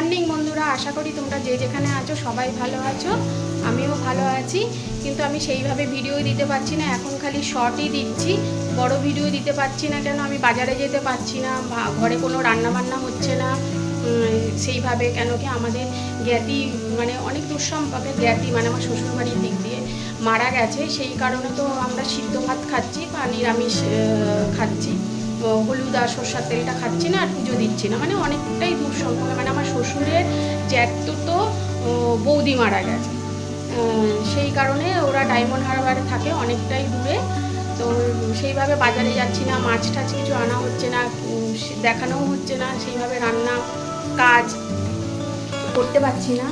Morning বন্ধুরা, আশা করি তোমরা যে যেখানে আছো সবাই ভালো আছো, আমিও ভালো আছি। কিন্তু আমি সেইভাবে ভিডিও দিতে পারছি না, এখন খালি শর্টই দিচ্ছি। বড় ভিডিও দিতে পারছি না কেন? আমি বাজারে যেতে পারছি না ঘরে কোনো রান্নাবান্না হচ্ছে না। সেইভাবে কেন কি আমাদের জ্ঞাতি মানে অনেক দূর সম্পর্কে জ্ঞাতি মানে আমার শ্বশুরবাড়ির দিক দিয়ে মারা গেছে। সেই কারণে তো আমরা সিদ্ধ ভাত খাচ্ছি বা নিরামিষ খাচ্ছি। হলুদ আর সর্ষার তেলটা খাচ্ছি না আর পুজো দিচ্ছি না। মানে অনেকটাই দূর সম্পর্কে মানে আমার শ্বশুরের জ্যাঠতো তো বৌদি মারা গেছে। সেই কারণে ওরা ডায়মন্ড হারবারে থাকে অনেকটাই দূরে। তো সেইভাবে বাজারে যাচ্ছি না, মাছ টাছ কিছু আনা হচ্ছে না দেখানোও হচ্ছে না, সেইভাবে রান্না কাজ করতে পারছি না।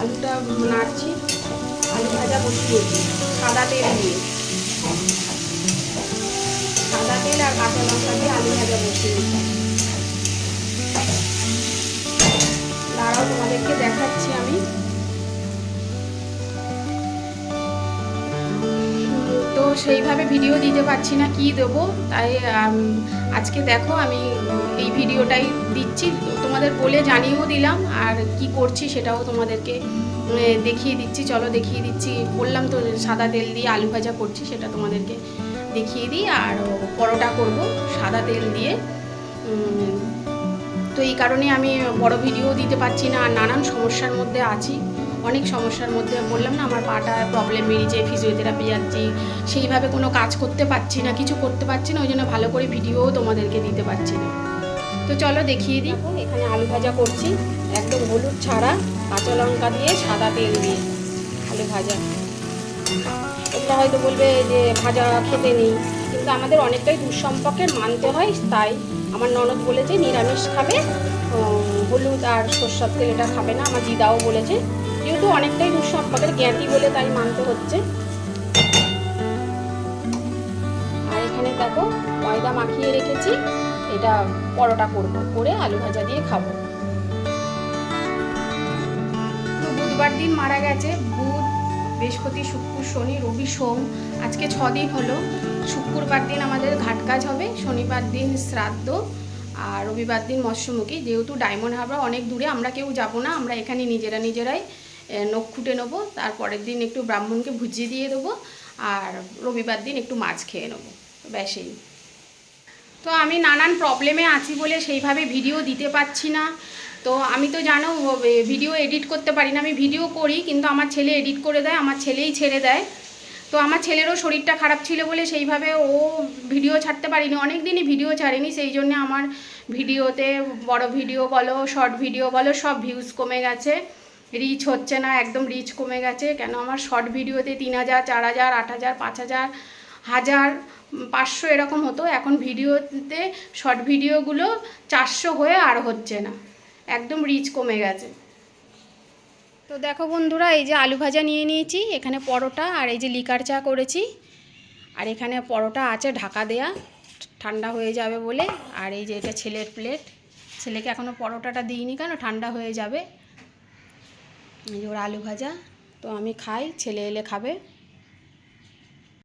আলুটা নাড়ছি। আলু ভাজা বসিয়েছি সাদা তেল দিয়ে। দাঁড়াও তোমাদেরকে দেখাচ্ছি আমি তো সেইভাবে ভিডিও দিতে পারছি না, কি দেবো? তাই আজকে দেখো আমি, এই ভিডিওটাই দিচ্ছি। তোমাদের বলে জানিয়েও দিলাম, আর কি করছি সেটাও তোমাদেরকে দেখিয়ে দিচ্ছি। চলো দেখিয়ে দিচ্ছি, বললাম তো সাদা তেল দিয়ে আলু ভাজা করছি, সেটা তোমাদেরকে দেখিয়ে দিই আর পরোটা করব সাদা তেল দিয়ে। তো এই কারণে আমি বড় ভিডিও দিতে পারছি না আর নানান সমস্যার মধ্যে আছি। অনেক সমস্যার মধ্যে বললাম না, আমার পাটা প্রবলেম বেরিয়েছে ফিজিওথেরাপি যাচ্ছি, সেইভাবে কোনো কাজ করতে পারছি না, কিছু করতে পারছি না, ওই জন্য ভালো করে ভিডিও তোমাদেরকে দিতে পারছি না। তো চলো দেখিয়ে দিই। এখানে আলু ভাজা করছি, একদম হলুদ ছাড়া, কাঁচা লঙ্কা দিয়ে সাদা তেল দিয়ে আলু ভাজা। এটা হয়তো বলবে যে ভাজা খেতে নেই। কিন্তু আমাদের অনেকটাই দুঃসম্পর্কের মানতে হয়, তাই আমার ননদ বলেছে নিরামিষ খাবে হলুদ আর সর্ষার তেল এটা খাবে না, আমার দিদাও বলেছে। যেহেতু অনেকটাই দুঃসম্পর্কের জ্ঞাতি বলে তাই মানতে হচ্ছে। আর এখানে দেখো ময়দা মাখিয়ে রেখেছি, এটা পরোটা করব, করে আলু ভাজা দিয়ে খাব। বুধবার দিন মারা গেছে বৃহস্পতি, শুক্র, শনি, রবি, সোম। আজকে ছ দিন হলো। শুক্রবার দিন আমাদের ঘাট কাজ হবে, শনিবার দিন শ্রাদ্ধ আর রবিবার দিন মৎস্যমুখী। যেহেতু ডায়মন্ড হারবার অনেক দূরে, আমরা কেউ যাব না, আমরা এখানে নিজেরা নিজেরাই নখ খুঁটে নেব। তারপরের দিন একটু ব্রাহ্মণকে ভুজিয়ে দিয়ে দেবো আর রবিবার দিন একটু মাছ খেয়ে নেব। ব্যাসেই তো আমি নানান প্রবলেমে আছি বলে সেইভাবে ভিডিও দিতে পারছি না। তো আমি তো জানো ভিডিও এডিট করতে পারি না। আমি ভিডিও করি, কিন্তু আমার ছেলে এডিট করে দেয়, আমার ছেলেই ছেড়ে দেয়। তো আমার ছেলেরও শরীরটা খারাপ ছিল বলে সেইভাবে ও ভিডিও ছাড়তে পারিনি। অনেক দিনই ভিডিও ছাড়েনি, সেই জন্য আমার ভিডিওতে বড় ভিডিও বলো শর্ট ভিডিও বলো, সব ভিউজ কমে গেছে। রিচ হচ্ছে না, একদম রিচ কমে গেছে। কেন আমার শর্ট ভিডিওতে তিন হাজার, চার হাজার, আট হাজার, পাঁচ হাজার হাজার, পাঁচশো এরকম হতো। এখন ভিডিওতে শর্ট ভিডিওগুলো চারশো হয়ে আর হচ্ছে না। একদম রিচ কমে গেছে। তো দেখো বন্ধুরা, এই যে আলু ভাজা নিয়ে নিয়েছি, এখানে পরোটা আর এই যে লিকার চা করেছি। আর এখানে পরোটা আছে ঢাকা দেয়া, ঠান্ডা হয়ে যাবে বলে। আর এই যে এটা ছেলের প্লেট ছেলেকে এখনও পরোটাটা দিইনি কেন, ঠান্ডা হয়ে যাবে। এই যে ওর আলু ভাজা, তো আমি খাই, ছেলে এলে খাবে।